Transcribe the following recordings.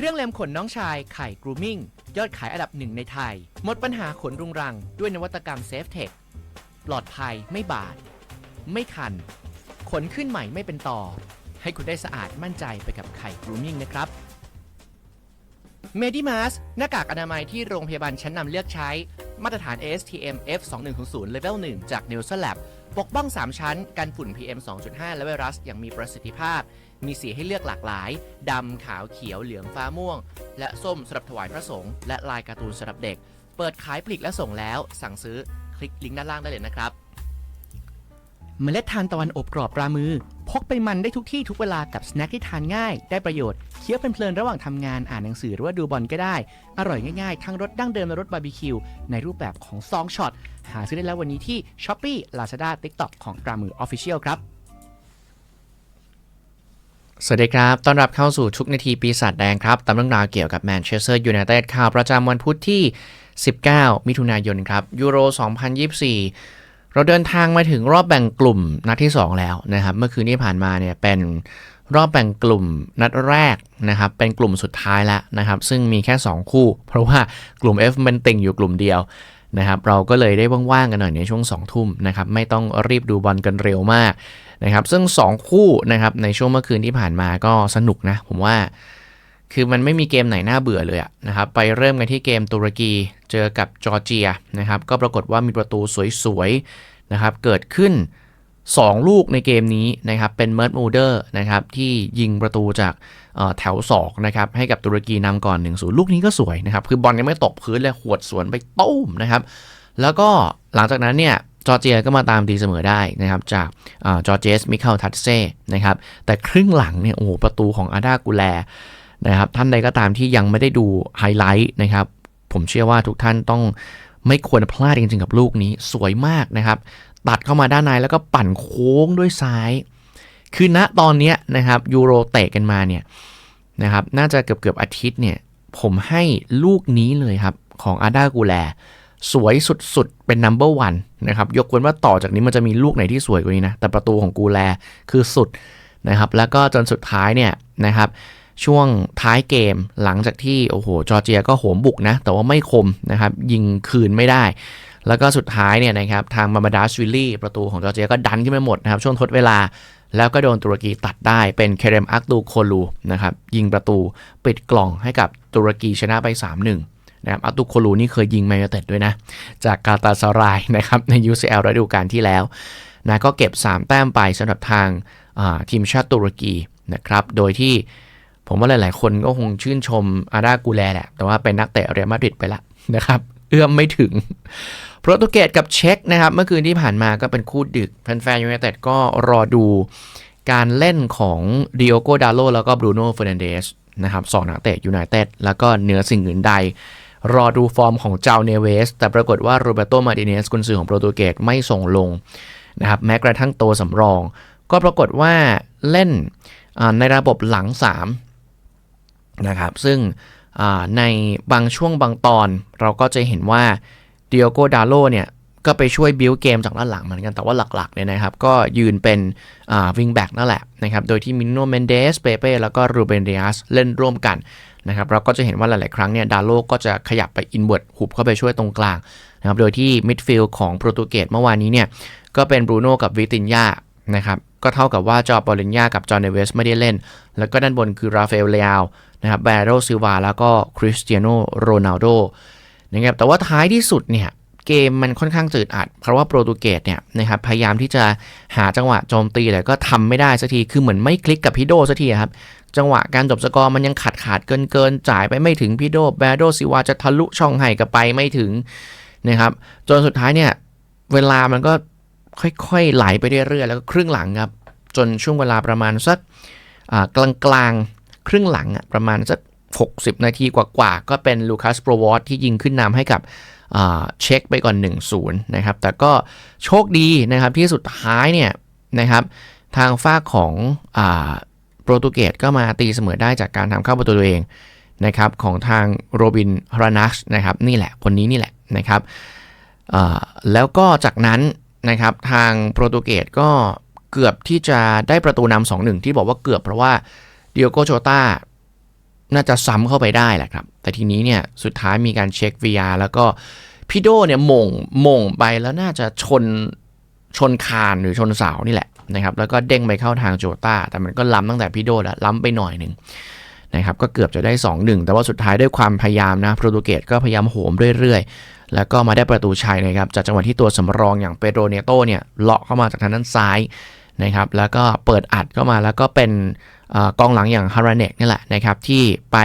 เครื่องเล็มขนน้องชายไข่กรูมิ่งยอดขายอันดับหนึ่งในไทย หมดปัญหาขนรุงรัง ด้วยนวัตกรรมเซฟเทคปลอดภัยไม่บาด ไม่คัน ขนขึ้นใหม่ไม่เป็นต่อ ให้คุณได้สะอาดมั่นใจไปกับไข่กรูมิ่งนะครับเมดิมาสหน้ากากอนามัยที่โรงพยาบาลชั้นนำเลือกใช้ มาตรฐาน ASTM F2100 Level 1 จาก n e l s o n Lab ปกป้อง 3 ชั้น กันฝุ่น PM 2.5 และไวรัสอย่างมีประสิทธิภาพ มีสีให้เลือกหลากหลาย ดำขาวเขียวเหลืองฟ้าม่วง และส้มสำหรับถวายพระสงฆ์และลายการ์ตูนสำหรับเด็ก เปิดขายปลีกและส่งแล้ว สั่งซื้อคลิกลิงก์ด้านล่างได้เลยนะครับ เมล็ดทานตะวันอบกรอบปลามือ พกไปมันได้ทุกที่ทุกเวลากับสแน็คที่ทานง่าย ได้ประโยชน์เคี้ยวเพลินๆระหว่างทำงานอ่านหนังสือหรือว่าดูบอลก็ได้ อร่อยง่ายๆ ทั้งรสดั้งเดิมและรสบาร์บีคิวในรูปแบบของซองช็อตหาซื้อได้แล้ววันนี้ที่ s h อ p e e Lazada TikTok ของปลามือ Official ครับ สวัสดีครับ ต้อนรับเข้าสู่ทุกนาทีปีศาจแดงครับ ตามเรื่องราวเกี่ยวกับแมนเชสเตอร์ยูไนเต็ดข่าวประจำวันพุธที่ 19 มิถุนายนครับ ยูโร 2024 เราเดินทางมาถึงรอบแบ่งกลุ่มนัดที่ 2 แล้วนะครับ เมื่อคืนที่ผ่านมาเนี่ยเป็นรอบแบ่งกลุ่มนัดแรกนะครับ เป็นกลุ่มสุดท้ายแล้วนะครับ ซึ่งมีแค่ 2 คู่ เพราะว่ากลุ่ม F มันติ่งอยู่กลุ่มเดียว นะครับเราก็เลยได้ว่างๆกันหน่อยในช่วง2ทุ่มนะครับไม่ต้องรีบดูบอลกันเร็วมากนะครับซึ่ง 2 คู่นะครับในช่วงเมื่อคืนที่ผ่านมาก็สนุกนะผมว่าคือมันไม่มีเกมไหนน่าเบื่อเลยนะครับไปเริ่มกันที่เกมตุรกีเจอกับจอร์เจียนะครับก็ปรากฏว่ามีประตูสวยๆนะครับเกิดขึ้น 2 ลูกในเกมนี้นะครับเป็นเมิร์ดมูเดอร์นะครับที่ยิงประตูจาก แถว2นะครับให้กับตุรกีนำก่อน1-0ลูกนี้ก็สวยนะครับ คือบอลยังไม่ตกพื้นเลยหวดสวนไปตุ้มนะครับ แล้วก็หลังจากนั้นเนี่ยจอร์เจียก็มาตามตีเสมอได้นะครับจากจอร์เจสมิเคลทัตเซ่นะครับแต่ครึ่งหลังเนี่ยโอ้โหประตูของอาดากูแลนะครับท่านใดก็ตามที่ยังไม่ได้ดูไฮไลท์นะครับผมเชื่อว่าทุกท่านต้องไม่ควรพลาดจริงๆกับลูกนี้สวยมากนะครับ ตัดเข้ามาด้านในแล้วก็ปั่นโค้งด้วยซ้าย คือณตอนเนี้ยนะครับยูโรเตะกันมาเนี่ยนะครับน่าจะเกือบเกือบๆอาทิตย์เนี่ยผมให้ลูกนี้เลยครับ ของอาดากูแล สวยสุดๆ เป็น number one นะครับ ยกเว้นว่าต่อจากนี้มันจะมีลูกไหนที่สวยกว่านี้นะ แต่ประตูของกูแลคือสุดนะครับ แล้วก็จนสุดท้ายเนี่ยนะครับ ช่วงท้ายเกมหลังจากที่ โอ้โห จอร์เจียก็โหมบุกนะ แต่ว่าไม่คมนะครับ ยิงคืนไม่ได้ แล้วก็สุดท้ายเนี่ยนะครับ ทางมามาดาสวิลลี่ประตูของจอร์เจียก็ดันขึ้นไปหมดนะครับ ช่วงทดเวลา แล้วก็โดนตุรกีตัดได้เป็นเคเรมอักตูโคลูนะครับยิงประตูปิดกล่องให้กับตุรกีชนะไป 3-1นะครับอัตุโคลูนี่เคยยิงแมนยูเต็ดด้วยนะ จากกาตาซารายนะครับใน UCL ฤดูกาลที่แล้วนะก็เก็บ 3 แต้มไปสำหรับทางาทีมชาติตุรกีนะครับ โดยที่ผมว่าหลาย ๆ คนก็คงชื่นชมอาดากูแลแหละ แต่ว่าเป็นนักเตะเรอัลมาดริดไปละนะครับ เอื้อมไม่ถึง โปรตุเกสกับเช็กนะครับเมื่อคืนที่ผ่านมาก็เป็นคู่ดึกแฟนๆยูไนเต็ดก็รอดูการเล่นของดิโอโกดาโลแล้วก็บรูโน่เฟอร์นันเดสนะครับสองนักเตะยูไนเต็ดแล้วก็เหนือสิ่งอื่นใด รอดูฟอร์มของเจ้าเนเวส แต่ปรากฏว่าโรเบโตมาติเนสกุนซือของโปรตุเกสไม่ส่งลงนะครับแม้กระทั่งตัวสำรอง ก็ปรากฏว่าเล่นในระบบหลัง 3 นะครับ ซึ่งในบางช่วงบางตอนเราก็จะเห็นว่า ดิโอโกดาโลเนี่ยก็ไปช่วยบิวเกมจากด้านหลังเหมือนกัน แต่ว่าหลักๆเนี่ยนะครับ ก็ยืนเป็นวิงแบ็กนั่นแหละนะครับ โดยที่มิโนเมนเดสเปเป้แล้วก็รูเบนเดียสเล่นร่วมกันนะครับ เราก็จะเห็นว่าหลายๆ ครั้งเนี่ยดาโลก็จะขยับไปอินเวิร์ดหุบเข้าไปช่วยตรงกลางนะครับ โดยที่มิดฟิลด์ของโปรตุเกสเมื่อวานนี้เนี่ย ก็เป็นบรูโน่กับวิตินยานะครับ ก็เท่ากับว่าจอร์บอลินยากับจอห์นเนเวสไม่ได้เล่น แล้วก็ด้านบนคือราฟาเอลเลอาลนะครับแบโรซิวาแล้วก็คริสเตียโนโรนัลโด นะครับแต่ว่าท้ายที่สุดเนี่ยเกมมันค่อนข้างจืดอัด เพราะว่าโปรตุเกสเนี่ยนะครับพยายามที่จะหาจังหวะโจมตีแต่ก็ทำไม่ได้สักทีคือเหมือนไม่คลิกกับพิโดสักทีครับจังหวะการจบสกอร์มันยังขาดขาดเกินเกินจ่ายไปไม่ถึงพีโดแบโดซิวาจะทะลุช่องให้กับไปไม่ถึงนะครับจนสุดท้ายเนี่ยเวลามันก็ค่อยๆไหลไปเรื่อยๆแล้วก็ครึ่งหลังครับจนช่วงเวลาประมาณสักกลางๆครึ่งหลังอะประมาณสัก 60 นาทีกว่าๆ ก็เป็นลูคัสโปรวอตที่ยิงขึ้นนำให้กับเช็คไปก่อน 1-0 นะครับ แต่ก็โชคดีนะครับที่สุดท้ายเนี่ยนะครับทางฝ้าของอโปรตุเกสก็มาตีเสมอได้จากการทำเข้าประตูตัวเองนะครับของทางโรบินฮรานัชนะครับนี่แหละคนนี้นี่แหละนะครับแล้วก็จากนั้นนะครับทางโปรตุเกสก็เกือบที่จะได้ประตูนำสองหนึ่งที่บอกว่าเกือบเพราะว่าเดียโกโชตา น่าจะซ้ำเข้าไปได้แหละครับ แต่ทีนี้เนี่ยสุดท้ายมีการเช็ค VR แล้วก็พี่โดเนี่ยมงมงไปแล้วน่าจะชนชนคานหรือชนเสานี่แหละนะครับ แล้วก็เด้งไปเข้าทางโจต้า แต่มันก็ล้ำตั้งแต่พี่โดแล้วล้ำไปหน่อยหนึ่งนะครับ ก็เกือบจะได้ 2-1 แต่ว่าสุดท้ายด้วยความพยายามนะโปรตุเกสก็พยายามโหมเรื่อยๆ แล้วก็มาได้ประตูชัยนะครับ จากจังหวะที่ตัวสำรองอย่างเปโดเนโตเนี่ยเลาะเข้ามาจากทางด้านซ้ายนะครับ แล้วก็เปิดอัดเข้ามาแล้วก็เป็น กองหลังอย่างฮาราเนกนี่แหละนะครับที่ไป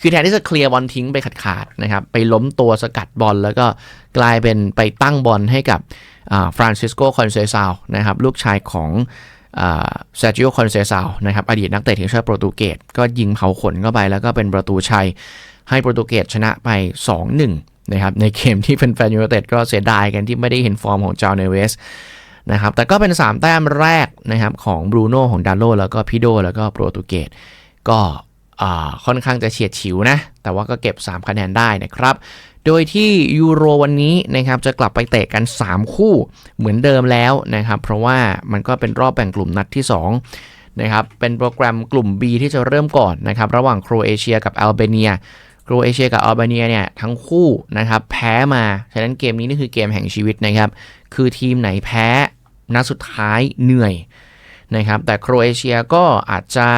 คือแทนที่จะเคลียร์บอลทิ้งไปขาดๆนะครับไปล้มตัวสกัดบอลแล้วก็กลายเป็นไปตั้งบอลให้กับฟรานซิสโกคอนเซซาวนะครับลูกชายของเซอร์จิโอคอนเซซาวนะครับอดีตนักเตะทีมชาติโปรตุเกสก็ยิงเผาขนเข้าไป แล้วก็เป็นประตูชัยให้โปรตุเกสชนะไป 2-1นะครับในเกมที่แฟนๆยูไนเต็ดก็เสียดายกันที่ไม่ได้เห็นฟอร์มของจาเนเวส นะครับ แต่ก็เป็น 3 แต้มแรกนะครับของบรูโน่ของดาโลแล้วก็พิโดแล้วก็โปรตุเกสก็ค่อนข้างจะเฉียดฉิวนะ แต่ว่าก็เก็บ 3 คะแนนได้นะครับ โดยที่ยูโรวันนี้นะครับจะกลับไปเตะกัน 3 คู่เหมือนเดิมแล้วนะครับ เพราะว่ามันก็เป็นรอบแบ่งกลุ่มนัดที่ 2 นะครับ เป็นโปรแกรมกลุ่ม B ที่จะเริ่มก่อนนะครับ ระหว่างโครเอเชียกับอัลเบเนีย โครเอเชียกับอัลเบเนียเนี่ยทั้งคู่นะครับแพ้มา ฉะนั้นเกมนี้นี่คือเกมแห่งชีวิตนะครับ คือทีมไหนแพ้ นัดสุดท้ายเหนื่อยนะครับ แต่โครเอเชียก็อาจจะ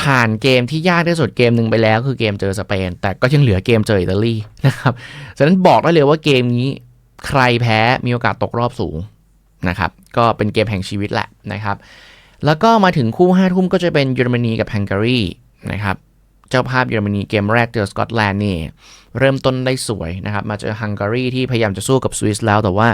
ผ่านเกมที่ยากที่สุดเกมหนึ่งไปแล้ว คือเกมเจอสเปน แต่ก็ยังเหลือเกมเจออิตาลีนะครับฉะนั้นบอกได้เลยว่าเกมนี้ใครแพ้มีโอกาสตกรอบสูงนะครับ ก็เป็นเกมแห่งชีวิตแหละนะครับ แล้วก็มาถึงคู่5ทุ่มก็จะเป็นเยอรมนีกับฮังการีนะครับ เจ้าภาพเยอรมนีเกมแรกเจอสกอตแลนด์นี่เริ่มต้นได้สวยนะครับ มาเจอฮังการีที่พยายามจะสู้กับสวิสแล้ว แต่ว่า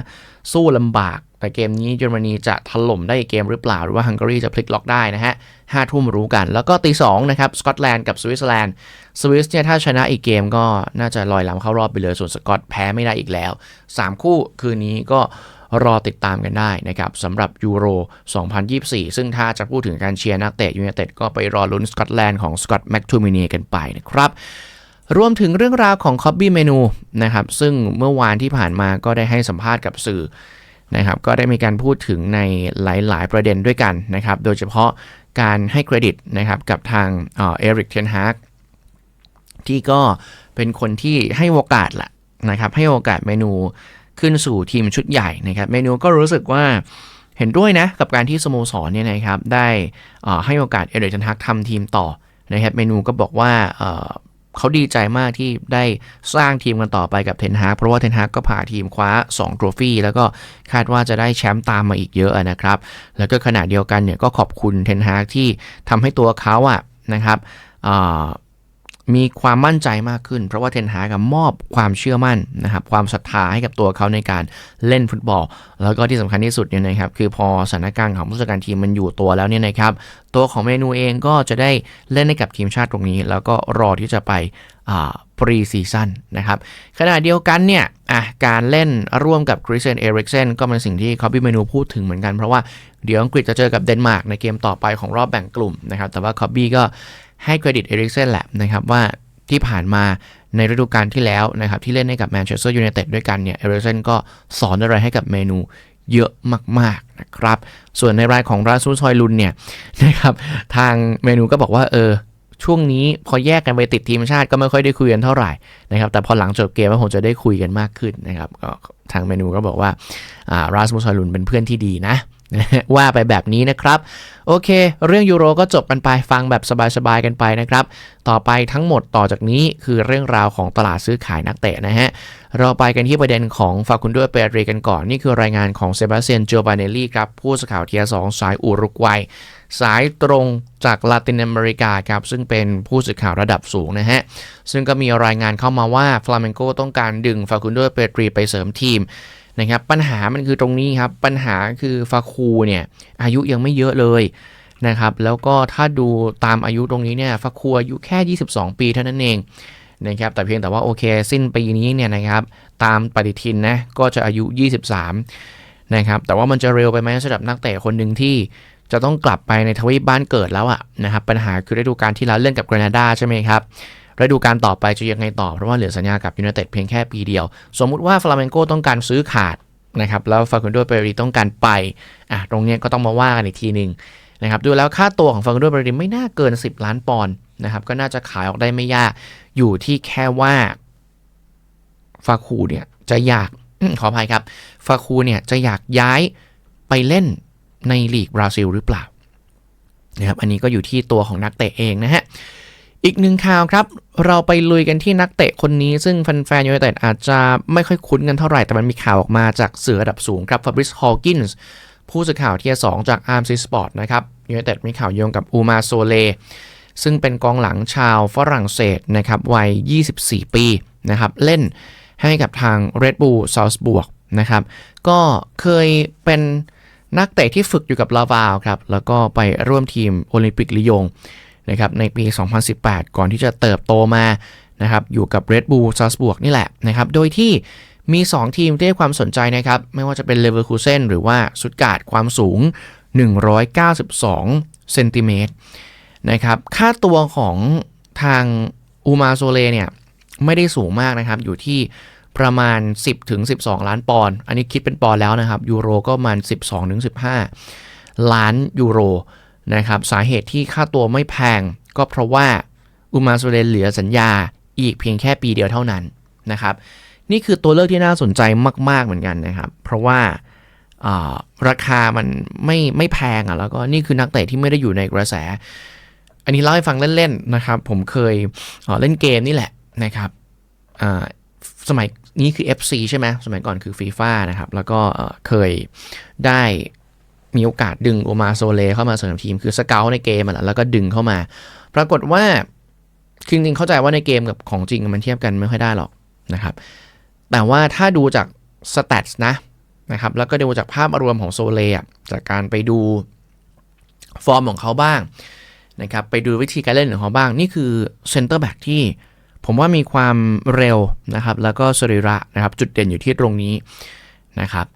สู้ลำบาก แต่เกมนี้เยอรมนีจะถล่มได้เกมหรือเปล่า หรือว่าฮังการีจะพลิกล็อกได้นะฮะห้าทุ่มรู้กัน แล้วก็ตีสองนะครับสกอตแลนด์กับสวิตเซอร์แลนด์สวิสเนี่ยถ้าชนะอีกเกมก็น่าจะลอยลำเข้ารอบไปเลยส่วนสกอตแพ้ไม่ได้อีกแล้ว 3 คู่คืนนี้ก็ รอติดตามกันได้นะครับสำหรับยูโร 2024 ซึ่งถ้าจะพูดถึงการเชียร์นักเตะยูเนเต็ดก็ไปรอลุ้นสกอตแลนด์ของสกอตแม็กทูมินีกันไปนะครับรวมถึงเรื่องราวของคอบบี้เมนูนะครับซึ่งเมื่อวานที่ผ่านมาก็ได้ให้สัมภาษณ์กับสื่อนะครับก็ได้มีการพูดถึงในหลาย ๆ ประเด็นด้วยกันนะครับโดยเฉพาะการให้เครดิตนะครับกับทางเอริกเทนฮากที่ก็เป็นคนที่ให้โอกาสแหละนะครับให้โอกาสเมนู ขึ้นสู่ทีมชุดใหญ่นะครับเมนูก็รู้สึกว่าเห็นด้วยนะกับการที่สโมสรเนี่ยนะครับได้ให้โอกาสเอเดรชันทักทำทีมต่อนะครับเมนูก็บอกว่าเขาดีใจมากที่ได้สร้างทีมกันต่อไปกับเทนฮากเพราะว่าเทนฮากก็พาทีมคว้า2ทรฟี่แล้วก็คาดว่าจะได้แชมป์ตามมาอีกเยอะนะครับ แล้วก็ขณะเดียวกันเนี่ยก็ขอบคุณเทนฮากที่ทำให้ตัวเขาอะนะครับ มีความมั่นใจมากขึ้น เพราะว่าเทนฮากับมอบความเชื่อมั่นนะครับความศรัทธาให้กับตัวเขาในการเล่นฟุตบอล แล้วก็ที่สำคัญที่สุดเนี่ยนะครับคือพอสถานการณ์ของผู้จัดการทีมมันอยู่ตัวแล้วเนี่ยนะครับตัวของเมนูเองก็จะได้เล่นให้กับทีมชาติตรงนี้ แล้วก็รอที่จะไปปรีซีซั่นนะครับขณะเดียวกันเนี่ยการเล่นร่วมกับคริสเซนเอริกเซนก็เป็นสิ่งที่คอปปี้เมนูพูดถึงเหมือนกันเพราะว่าเดี๋ยวอังกฤษจะเจอกับเดนมาร์กในเกมต่อไปของรอบแบ่งกลุ่มนะครับแต่ว่าคอปปี้ก็ ให้เครดิตเอริกเซนแหละนะครับว่าที่ผ่านมาในฤดูกาลที่แล้วนะครับที่เล่นให้กับแมนเชสเตอร์ยูไนเต็ดด้วยกันเนี่ยเอริกเซนก็สอนอะไรให้กับเมนูเยอะมากๆนะครับ ส่วนในรายของราซูซอยลุนเนี่ยนะครับทางเมนูก็บอกว่าเออช่วงนี้พอแยกกันไปติดทีมชาติก็ไม่ค่อยได้คุยกันเท่าไหร่นะครับแต่พอหลังจบเกมก็คงจะได้คุยกันมากขึ้นนะครับก็ทางเมนูก็บอกว่าราสมุซอยลุนเป็นเพื่อนที่ดีนะ ว่าไปแบบนี้นะครับ โอเค เรื่องยูโรก็จบกันไปฟังแบบสบายๆกันไปนะครับ ต่อไปทั้งหมดต่อจากนี้คือเรื่องราวของตลาดซื้อขายนักเตะนะฮะ เราไปกันที่ประเด็นของฟาคุนโดเปรีกันก่อน นี่คือรายงานของเซบาสเซียนโจบานเนลลี่ครับ ผู้สื่อข่าวเทียสองสายอุรุกวัย สายตรงจากลาตินอเมริกาครับ ซึ่งเป็นผู้สื่อข่าวระดับสูงนะฮะ ซึ่งก็มีรายงานเข้ามาว่าฟลาเมนโกต้องการดึงฟาคุนโดเปรีไปเสริมทีม นะครับปัญหามันคือตรงนี้ครับ ปัญหาคือฟาคูเนี่ยอายุยังไม่เยอะเลยนะครับแล้วก็ถ้าดูตามอายุตรงนี้เนี่ยฟาคูอายุแค่ 22 ปีเท่านั้นเองนะครับแต่เพียงแต่ว่าโอเคสิ้นปีนี้เนี่ยนะครับตามปฏิทินนะก็จะอายุ 23นะครับแต่ว่ามันจะเร็วไปไหมสำหรับนักเตะคนหนึ่งที่จะต้องกลับไปในทวีปบ้านเกิดแล้วอะนะครับปัญหาคือฤดูกาลที่แล้วเล่นกับแคนาดาใช่ไหมครับ ฤดูกาลต่อไปจะยังไงต่อ เพราะว่าเหลือสัญญากับยูไนเต็ดเพียงแค่ปีเดียว สมมุติว่าฟลาเมนโกต้องการซื้อขาดนะครับแล้วฟาคุนโดเปรีต้องการไปอะตรงนี้ก็ต้องมาว่ากันอีกทีหนึ่งนะครับดูแล้วค่าตัวของฟังด้วยบริมไม่น่าเกิน 10 ล้านปอนด์นะครับก็น่าจะขายออกได้ไม่ยากอยู่ที่แค่ว่าฟาคูเนี่ยจะอยากขออภัยครับฟาคูเนี่ยจะอยากย้ายไปเล่นในลีกบราซิลหรือเปล่านะครับอันนี้ก็อยู่ที่ตัวของนักเตะเองนะฮะ อีกหนึ่งข่าวครับ เราไปลุยกันที่นักเตะคนนี้ ซึ่งแฟนๆยูไนเต็ดอาจจะไม่ค่อยคุ้นกันเท่าไหร่ แต่มันมีข่าวออกมาจากเสือระดับสูงครับฟาบริสฮอลกินส์ผู้สื่อข่าวเทียสองจากอาร์มซีสปอร์ตนะครับยูไนเต็ดมีข่าวโยงกับอูมาโซเลซึ่งเป็นกองหลังชาวฝรั่งเศสนะครับวัย 24 ปีนะครับเล่นให้กับทาง Red Bull Salzburg นะครับก็เคยเป็นนักเตะที่ฝึกอยู่กับลาวาลครับแล้วก็ไปร่วมทีมโอลิมปิกลียง นะครับในปี 2018 ก่อนที่จะเติบโตมานะครับอยู่กับ Red Bull Salzburg นี่แหละนะครับโดยที่มี 2 ทีมที่ให้ความสนใจนะครับ ไม่ว่าจะเป็นเลเวอร์คูเซนหรือว่าสุดการ์ดความสูง 192เซนติเมตรนะครับค่าตัวของทางอูมาโซเลเนี่ยไม่ได้สูงมากนะครับ อยู่ที่ประมาณ 10ถึง12ล้านปอนด์อันนี้คิดเป็นปอนด์แล้วนะครับ ยูโรก็ประมาณ 12ถึง15 ล้านยูโร นะครับสาเหตุที่ค่าตัวไม่แพง ก็เพราะว่าอูมาโซเลเหลือสัญญาอีกเพียงแค่ปีเดียวเท่านั้นนะครับนี่คือตัวเลือกที่น่าสนใจมาก ๆเหมือนกันนะครับ เพราะว่าราคามันไม่ไม่แพงอะแล้วก็นี่คือนักเตะที่ไม่ได้อยู่ในกระแส อันนี้เล่าให้ฟังเล่นๆนะครับ ผมเคยเล่นเกมนี่แหละนะครับสมัยนี้คือ FC ใช่ไหมสมัยก่อนคือฟีฟ่านะครับ แล้วก็เคยได้ มีโอกาสดึงโอมาโซเลเข้ามาเสริมทีมคือสเกลในเกมอะแล้วก็ดึงเข้ามา ปรากฏว่าจริงๆเข้าใจว่าในเกมกับของจริงมันเทียบกันไม่ค่อยได้หรอกนะครับ แต่ว่าถ้าดูจากสแตทนะนะครับ แล้วก็ดูจากภาพรวมของโซเลจากการไปดูฟอร์มของเขาบ้างนะครับ ไปดูวิธีการเล่นของเขาบ้าง นี่คือเซนเตอร์แบ็กที่ผมว่ามีความเร็วนะครับ แล้วก็สรีระนะครับ จุดเด่นอยู่ที่ตรงนี้นะครับ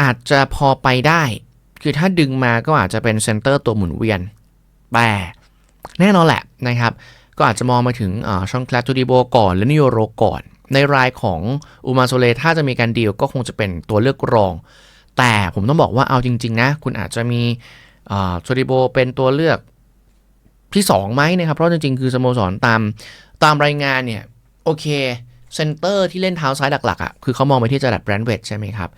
อาจจะพอไปได้ คือถ้าดึงมาก็อาจจะเป็นเซนเตอร์ตัวหมุนเวียน แต่แน่นอนแหละนะครับ ก็อาจจะมองมาถึงช่องแคลตูดิโบก่อนและนิโยโรก่อน ในรายของอูมาโซเลถ้าจะมีการดีลก็คงจะเป็นตัวเลือกรอง แต่ผมต้องบอกว่าเอาจริง ๆ นะ คุณอาจจะมีโซดิโบเป็นตัวเลือกที่2ไหมนะครับ เพราะจริง ๆ คือสโมสรตามตามรายงานเนี่ย โอเคเซนเตอร์ที่เล่นเท้าซ้ายหลักๆอะ่ะคือเขามองไปที่จดัดแบรนด์เวดใช่ไหมครับ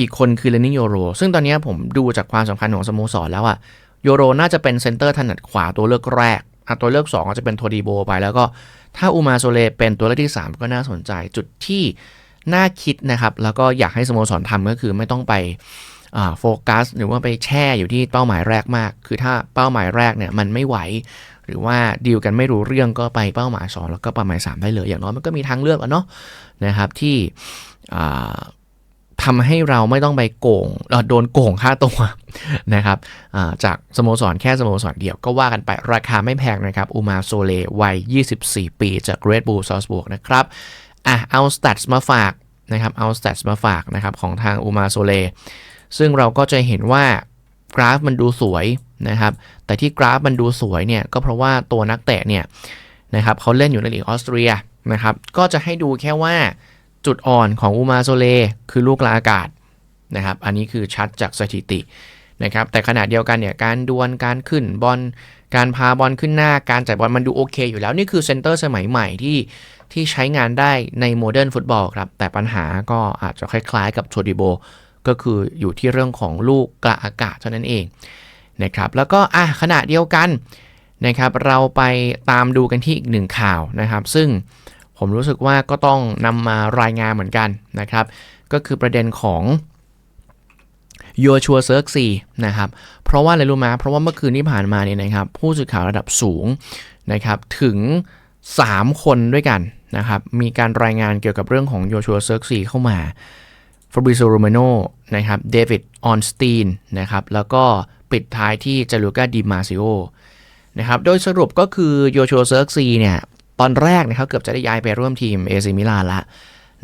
อีกคนคือเลนิโยโร ซึ่งตอนนี้ผมดูจากความสำคัญของสโมสรแล้วอะ่ะโยโรน่าจะเป็นเซนเตอร์ถนัดขวาตัวเลือกแรกตัวเลือก 2 ก็จะเป็นโทดีโบไป แล้วก็ถ้าอูมาโซเลเป็นตัวเลือกที่ 3 ก็น่าสนใจจุดที่น่าคิดนะครับ แล้วก็อยากให้สโมสรทำก็คือไม่ต้องไปโฟกัส หรือว่าไปแช่อยู่ที่เป้าหมายแรกมาก คือถ้าเป้าหมายแรกเนี่ยมันไม่ไหว หรือว่าดีลกันไม่รู้เรื่องก็ไปเป้าหมาย 2 แล้วก็เป้าหมาย 3 ได้เลย อย่างน้อยมันก็มีทางเลือกแล้วเนาะนะครับที่ ทำให้เราไม่ต้องไปโกงโดนโกงค่าตัวนะครับจากสโมสรแค่สโมสรเดียวก็ว่ากันไปราคาไม่แพงนะครับ อูมาโซเลวัย 24 ปีจาก Red Bull Salzburg นะครับอะเอาสแตทมาฝากนะครับเอาสแตทมาฝากนะครับของทางอูมาโซเลซึ่งเราก็จะเห็นว่ากราฟมันดูสวยนะครับ แต่ที่กราฟมันดูสวยเนี่ยก็เพราะว่าตัวนักเตะเนี่ยนะครับเขาเล่นอยู่ในลีกออสเตรียนะครับ ก็จะให้ดูแค่ว่า จุดอ่อนของอูมาโซเลคือลูกลาอากาศนะครับ อันนี้คือชัดจากสถิตินะครับ แต่ขณะเดียวกันเนี่ยการดวลการขึ้นบอลการพาบอลขึ้นหน้าการจ่ายบอลมันดูโอเคอยู่แล้ว นี่คือเซนเตอร์สมัยใหม่ที่ที่ใช้งานได้ในโมเดิร์นฟุตบอลครับ แต่ปัญหาก็อาจจะคล้ายๆ กับโชดิโบ ก็คืออยู่ที่เรื่องของลูกกระอากาศเท่านั้นเองนะครับ แล้วก็อะขณะเดียวกันนะครับ เราไปตามดูกันที่อีกหนึ่งข่าวนะครับ ซึ่ง ผมรู้สึกว่าก็ต้องนำมารายงานเหมือนกันนะครับ ก็คือประเด็นของโยชัวเซิร์กซีนะครับ เพราะว่าอะไรรู้ไหมเพราะว่าเมื่อคืนที่ผ่านมาเนี่ยนะครับ ผู้สื่อข่าวระดับสูงนะครับถึง 3 คนด้วยกันนะครับ มีการรายงานเกี่ยวกับเรื่องของโยชัวเซิร์กซีเข้ามาฟบริโซโรเมโนนะครับเดวิดออนสตีนนะครับ แล้วก็ปิดท้ายที่จาลูกาดิมาซิโอนะครับ โดยสรุปก็คือโยโชเซิร์กซีเนี่ย ตอนแรกเนะครับเกือบจะได้ย้ายไปร่วมทีมเอซิมิลานละ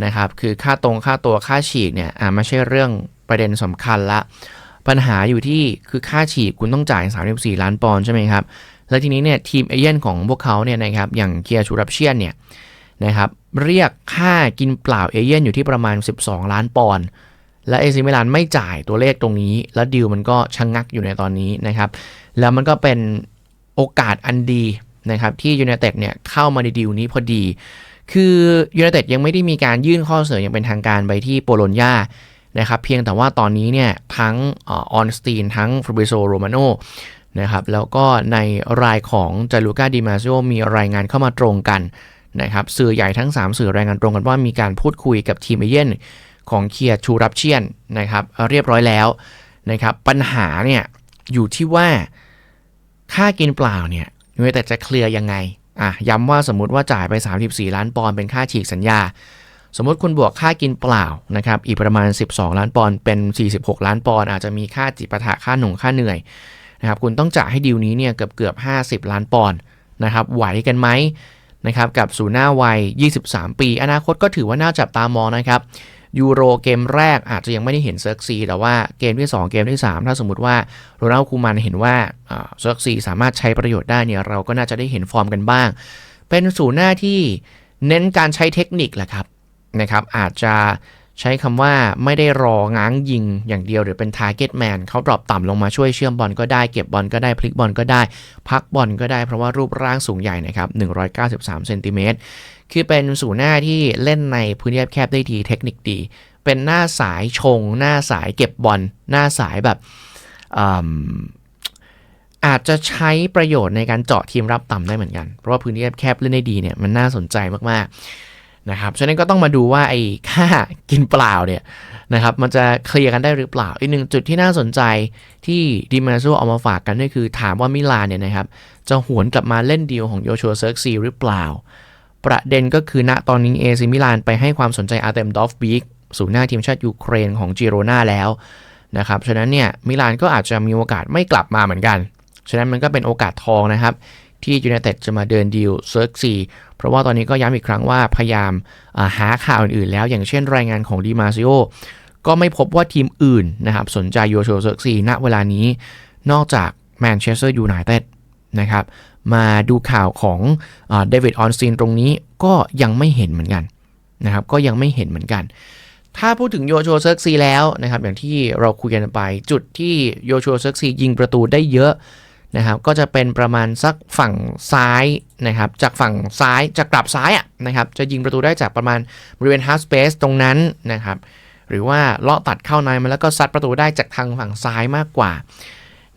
นะครับ คือค่าตรงค่าตัวค่าฉีกเนี่ยอ่าไม่ใช่เรื่องประเด็นสำคัญละ ปัญหาอยู่ที่คือค่าฉีกคุณต้องจ่าย 34 ล้านปอนด์ใช่ไหมครับ แล้วทีนี้เนี่ยทีมเอเย่นของพวกเขาเนี่ยนะครับอย่างเคียร์ชูรับเชียนเนี่ยนะครับเรียกค่ากินเปล่าเอเย่นอยู่ที่ประมาณ 12 ล้านปอนด์และเอซิมิลานไม่จ่ายตัวเลขตรงนี้ แล้วดิวมันก็ชะงงักอยู่ในตอนนี้นะครับ แล้วมันก็เป็นโอกาสอันดี นะครับที่ยู n นเต็ดเนี่ยเข้ามาในดิวนี้พอดี คือยู n นเต็ดยังไม่ได้มีการยื่นข้อเสนออย่างเป็นทางการไปที่โปโลญญานะครับเพียงแต่ว่าตอนนี้เนี่ยทั้งออนสตีนทั้งฟรบิโซโรมาโนนะครับแล้วก็ในรายของจาลูกาดิมาซิโอมีรายงานเข้ามาตรงกันนะครับสื่อใหญ่ทั้ง 3 สื่อรายงานตรงกันว่ามีการพูดคุยกับทีมเอเย่นของเคียชูรับเชียนนะครับเรียบร้อยแล้วนะครับปัญหาเนี่ยอยู่ที่ว่าค่ากินเปล่าเนี่ย ยูไนเต็ดจะเคลียร์ยังไงอะย้ำว่าสมมติว่าจ่ายไป 34 ล้านปอนด์เป็นค่าฉีกสัญญา สมมติคุณบวกค่ากินเปล่านะครับอีกประมาณ 12 ล้านปอนด์เป็น 46 ล้านปอนด์อาจจะมีค่าจิปาถะค่าหนุ่งค่าเหนื่อยนะครับคุณต้องจ่ายให้ดีลนี้เนี่ยเกือบเกือบ 50 ล้านปอนด์นะครับไหวกันไหมนะครับกับสูหน้าวัย 23 ปี อนาคตก็ถือว่าน่าจับตามองนะครับ ยูโรเกมแรกอาจจะยังไม่ได้เห็นเซิร์กซีแต่ว่าเกมที่ 2 เกมที่ 3 ถ้าสมมติว่าโรนัลคูมันเห็นว่าเซิร์กซีสามารถใช้ประโยชน์ได้เนี่ยเราก็น่าจะได้เห็นฟอร์มกันบ้าง เป็นศูนย์หน้าที่เน้นการใช้เทคนิคแหละครับนะครับอาจจะ ใช้คำว่าไม่ได้รอง้างยิงอย่างเดียวหรือเป็น target man เขาดรอปต่ำลงมาช่วยเชื่อมบอลก็ได้เก็บบอลก็ได้พลิกบอลก็ได้ พักบอลก็ได้เพราะว่ารูปร่างสูงใหญ่นะครับ 193เซนติเมตรคือเป็นสูหน้าที่เล่นในพื้นที่แคบได้ดีเทคนิคดี เป็นหน้าสายชง หน้าสายเก็บบอลหน้าสายแบบอาจจะใช้ประโยชน์ในการเจาะทีมรับต่ำได้เหมือนกัน เพราะว่าพื้นที่แคบเล่นได้ดีเนี่ยมันน่าสนใจมากๆ นะครับฉะนั้นก็ต้องมาดูว่าไอ้ค่ากินเปล่าเนี่ยนะครับมันจะเคลียร์กันได้หรือเปล่า อีกหนึ่งจุดที่น่าสนใจที่ดิมาโซเอามาฝากกันก็คือถามว่ามิลานเนี่ยนะครับจะหวนกลับมาเล่นดีลของโยชัวเซิร์กซีหรือเปล่า ประเด็นก็คือณตอนนี้เอซิมิลานไปให้ความสนใจอาร์เตมดอฟบิกศูนย์หน้าทีมชาติยูเครนของจิโรนาแล้วนะครับฉะนั้นเนี่ยมิลานก็อาจจะมีโอกาสไม่กลับมาเหมือนกัน ฉะนั้นมันก็เป็นโอกาสทองนะครับที่ยูไนเต็ดจะมาเดินดีลเซิร์กซี เพราะว่าตอนนี้ก็ย้ำอีกครั้งว่าพยายามหาข่าวอื่นๆ แล้วอย่างเช่นรายงานของดีมาซิโอก็ไม่พบว่าทีมอื่นนะครับสนใจยูโชเซิร์ซีณเวลานี้ นอกจากแมนเชสเตอร์ยูไนเต็ดนะครับมาดูข่าวของเดวิดออนสตีนตรงนี้ก็ยังไม่เห็นเหมือนกันนะครับก็ยังไม่เห็นเหมือนกัน ถ้าพูดถึงโยโชเซิร์กซีแล้วนะครับอย่างที่เราคุยกันไปจุดที่โยโชเซิร์กซียิงประตูได้เยอะ นะครับก็จะเป็นประมาณสักฝั่งซ้ายนะครับจากฝั่งซ้ายจะกลับซ้ายอะนะครับจะยิงประตูได้จากประมาณบริเวณฮาร์สเปซตรงนั้นนะครับหรือว่าเลาะตัดเข้าในมาแล้วก็ซัดประตูได้จากทางฝั่งซ้ายมากกว่า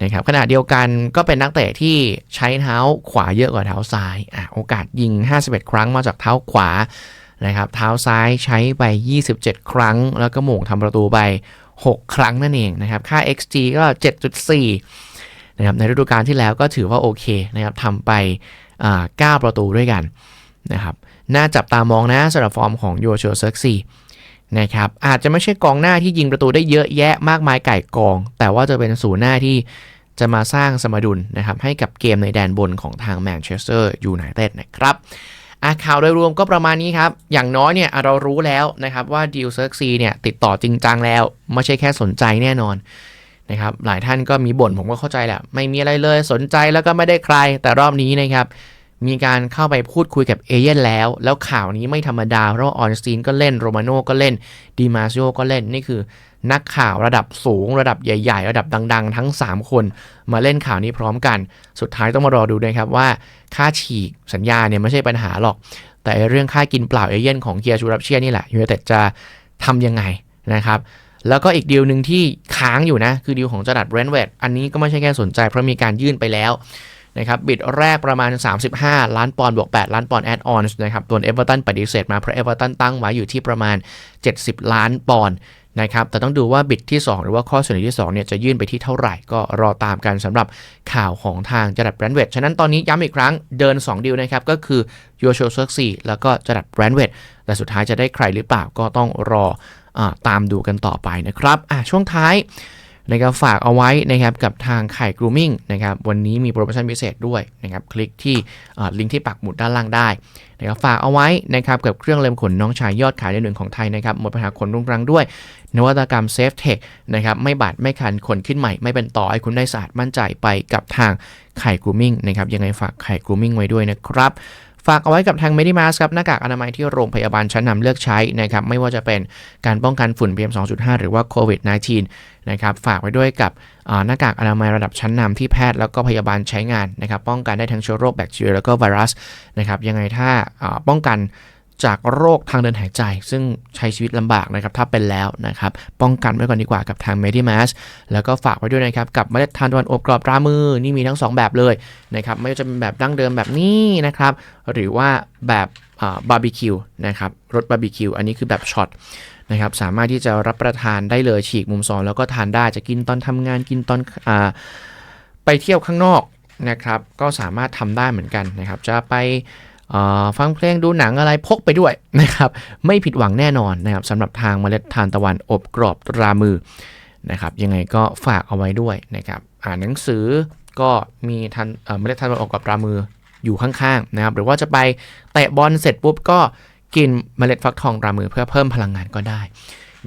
นะครับขณะเดียวกันก็เป็นนักเตะที่ใช้เท้าขวาเยอะกว่าเท้าซ้ายอะโอกาสยิง 51 ครั้งมาจากเท้าขวานะครับเท้าซ้ายใช้ไป 27 ครั้ง แล้วก็หม่งทำประตูไป 6 ครั้งนั่นเองนะครับค่า xg ก็ 7.4 นะครับในฤดูกาลที่แล้วก็ถือว่าโอเคนะครับทำไป 9 ประตูด้วยกันนะครับน่าจับตามองนะสำหรับฟอร์มของโยโชเซิร์กซีนะครับอาจจะไม่ใช่กองหน้าที่ยิงประตูได้เยอะแยะมากมายไก่กอง แต่ว่าจะเป็นศูนย์หน้าที่จะมาสร้างสมดุลนะครับให้กับเกมในแดนบนของทางแมนเชสเตอร์ยูไนเต็ดนะครับอาข่าวโดยรวมก็ประมาณนี้ครับ อย่างน้อยเนี่ยเรารู้แล้วนะครับว่าดิวเซิร์ซีเนี่ยติดต่อจริงจังแล้ว ไม่ใช่แค่สนใจแน่นอน นะครับหลายท่านก็มีบ่นผมก็เข้าใจแหละไม่มีอะไรเลยสนใจแล้วก็ไม่ได้ใครแต่รอบนี้นะครับมีการเข้าไปพูดคุยกับเอเย่นแล้ว แล้วข่าวนี้ไม่ธรรมดา เพราะออนสตีนก็เล่นโรมาโน่ก็เล่นดีมาซิโอก็เล่นนี่คือ นักข่าวระดับสูง ระดับใหญ่ ๆ ระดับดัง ๆ ทั้ง 3 คน มาเล่นข่าวนี้พร้อมกัน สุดท้ายต้องมารอดูนะครับว่า ค่าฉีกสัญญาเนี่ยไม่ใช่ปัญหาหรอก แต่เรื่องค่ากินเปล่าเอเย่นของเกียร์ชูรับเชียนี่แหละยูเนเต็ดจะทำยังไงนะครับ แล้วก็อีกดีลหนึ่งที่ค้างอยู่นะ คือดีลของจดัดเบรนเวดอันนี้ก็ไม่ใช่แค่สนใจเพราะมีการยื่นไปแล้วนะครับบิดแรกประมาณ 35 ล้านปอนด์บวก 8 ล้านปอนด์แอดออนนะครับตัวเอเวอร์ตันปฏิเสธมาเพราะเอเวอร์ตันตั้งไว้อยู่ที่ประมาณ 70 ล้านปอนด์นะครับแต่ต้องดูว่าบิดที่ 2 หรือว่าข้อเสนอที่2เนี่ยจะยื่นไปที่เท่าไหร่ก็รอตามกันสำหรับข่าวของทางจดัดแบรนด์เวดฉะนั้นตอนนี้ย้ำอีกครั้งเดิน 2 ดีลนะครับ ก็คือโยโชเซิร์กซีแล้วก็จดัดแบรนด์เวดแต่สุดท้ายจะได้ใครหรือเปล่าก็ต้องรอ ตามดูกันต่อไปนะครับช่วงท้ายนะครับฝากเอาไว้นะครับกับทางไข่กรูมิ่งนะครับวันนี้มีโปรโมชั่นพิเศษด้วยนะครับคลิกที่ลิงก์ที่ปักหมุดด้านล่างได้นะครับฝากเอาไว้นะครับกับเครื่องเล็มขนน้องชายยอดขายในหนึ่งของไทยนะครับหมดปัญหาขนรุงรังด้วย นวัตกรรมเซฟเทคนะครับไม่บาดไม่คันขนขึ้นใหม่ไม่เป็นต่อให้คุณได้สะอาดมั่นใจไปกับทางไข่กรูมิ่งนะครับยังไงฝากไข่กรูมิ่งไว้ด้วยนะครับ ฝากเอาไว้กับทาง Medimask ครับหน้ากากอนามัยที่โรงพยาบาลชั้นนำเลือกใช้นะครับไม่ว่าจะเป็นการป้องกันฝุ่น PM 2.5 หรือว่าโควิด -19 นะครับฝากไว้ด้วยกับหน้ากากอนามัยระดับชั้นนำที่แพทย์แล้วก็พยาบาลใช้งานนะครับป้องกันได้ทั้งเชื้อโรคแบคทีเรียแล้วก็ไวรัสนะครับยังไงถ้าป้องกัน จากโรคทางเดินหายใจ ซึ่งใช้ชีวิตลำบากนะครับถ้าเป็นแล้วนะครับ ป้องกันไว้ก่อนดีกว่ากับทาง m e d i m a s แล้วก็ฝากไว้ด้วยนะครับ กับเมล็ดทานตะวันอบกรอบรามือ นี่มีทั้งสองแบบเลยนะครับ ไม่ว่าจะเป็นแบบดั้งเดิมแบบนี้นะครับ หรือว่าแบบบาร์บีคิวนะครับรสบาร์บีคิวอันนี้คือแบบช็อตนะครับสามารถที่จะรับประทานได้เลยฉีกมุมซองแล้วก็ทานได้จะกินตอนทำงานกินตอนอไปเที่ยวข้างนอกนะครับ ก็สามารถทำได้เหมือนกันนะครับ จะไป ฟังเพลงดูหนังอะไรพกไปด้วยนะครับ ไม่ผิดหวังแน่นอนนะครับสำหรับทางเมล็ดทานตะวันอบกรอบตรามือนะครับ ยังไงก็ฝากเอาไว้ด้วยนะครับ อ่านหนังสือก็มีทันเม่ได้ทันตะวันออกกับปลามืออยู่ข้างๆนะครับ หรือว่าจะไปเตะบอลเสร็จปุ๊บก็กินเมล็ดฟักทองตรามือเพื่อเพิ่มพลังงานก็ได้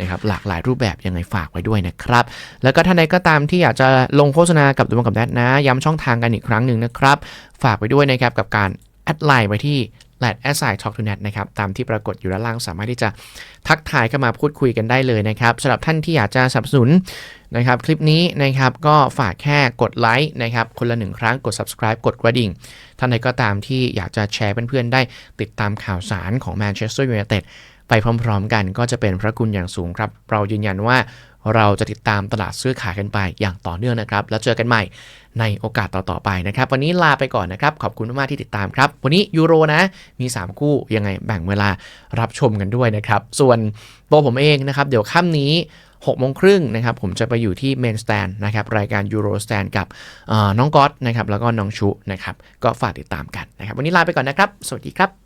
นะครับหลากหลายรูปแบบยังไงฝากไว้ด้วยนะครับ แล้วก็ท่านใดก็ตามที่อยากจะลงโฆษณากับตัวกับแดดนะ ย้ำช่องทางกันอีกครั้งหนึ่งนะครับ ฝากไว้ด้วยนะครับกับการ แอดไลน์ไว้ที่ lad assai talk to net นะครับ ตามที่ปรากฏอยู่ด้านล่างสามารถที่จะทักทายเข้ามาพูดคุยกันได้เลยนะครับสำหรับท่านที่อยากจะสนับสนุนนะครับคลิปนี้นะครับก็ฝากแค่กดไลค์นะครับคนละหนึ่งครั้งกด subscribe กดกระดิ่ง ท่านใดก็ตามที่อยากจะแชร์เพื่อนๆได้ติดตามข่าวสารของ Manchester United ไปพร้อมๆ กันก็จะเป็นพระคุณอย่างสูงครับ เรายืนยันว่าเราจะติดตามตลาดซื้อขายกันไปอย่างต่อเนื่องนะครับ แล้วเจอกันใหม่ในโอกาสต่อๆไปนะครับ วันนี้ลาไปก่อนนะครับ ขอบคุณมากๆที่ติดตามครับ วันนี้ยูโรนะ มี 3 คู่ยังไงแบ่งเวลารับชมกันด้วยนะครับ ส่วนตัวผมเองนะครับ เดี๋ยวค่ำนี้ 6โมงครึ่งนะครับผมจะไปอยู่ที่เมนสแตนนะครับรายการยูโรสแตนกับน้องก๊อตนะครับแล้วก็น้องชุนะครับก็ฝากติดตามกันนะครับวันนี้ลาไปก่อนนะครับ สวัสดีครับ